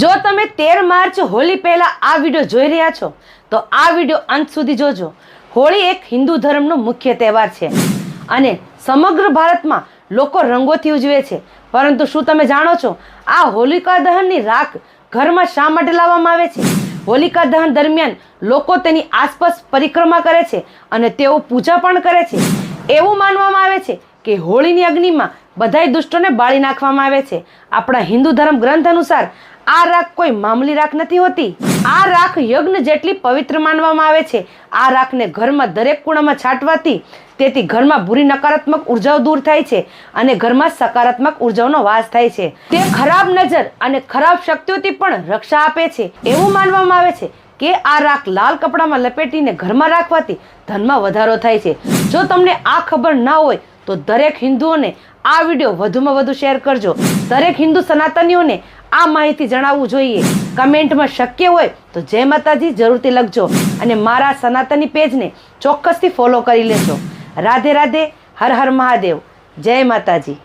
જો તમે તેર માર્ચ હોળી પહેલાં આ વીડિયો જોઈ રહ્યા છો, તો આ વીડિયો અંત સુધી જોજો. હોળી એક હિન્દુ ધર્મનો મુખ્ય તહેવાર છે અને સમગ્ર ભારતમાં લોકો રંગોથી ઉજવે છે. પરંતુ શું તમે જાણો છો, આ હોલિકા દહનની રાખ ઘરમાં શા માટે લાવવામાં આવે છે? હોલિકા દહન દરમિયાન લોકો તેની આસપાસ પરિક્રમા કરે છે અને તેઓ પૂજા પણ કરે છે. એવું માનવામાં આવે છે કે હોળીની અગ્નિમાં બધાય દુષ્ટોને બાળી નાખવામાં આવે છે. આપણા હિન્દુ ધર્મ ગ્રંથ અનુસાર આ રાખ કોઈ મામૂલી રાખ નથી હોતી. આ રાખ યજ્ઞ જેટલી પવિત્ર માનવામાં આવે છે, આ રાખને ઘરમાં દરેક ખૂણામાં છાંટવાથી તેથી ઘરમાં બુરી નકારાત્મક ઉર્જાઓ દૂર થાય છે અને ઘરમાં સકારાત્મક ઉર્જાઓનો વાસ થાય છે. તે ખરાબ નજર અને ખરાબ શક્તિઓથી પણ રક્ષા આપે છે. એવું માનવામાં આવે છે કે આ રાખ લાલ કપડામાં લપેટીને ઘરમાં રાખવાથી ધનમાં વધારો થાય છે. જો તમને આ ખબર ના હોય, તો દરેક હિન્દુઓને આ વીડિયો વધુમાં વધુ શેર કરજો. દરેક હિન્દુ સનાતનીઓને આ માહિતી જણાવવું જોઈએ. કમેન્ટમાં શક્ય હોય, તો જય માતાજી જરૂરથી લખજો અને મારા સનાતની પેજને ચોક્કસથી ફોલો કરી લેજો. રાધે રાધે, હર હર મહાદેવ. જય માતાજી.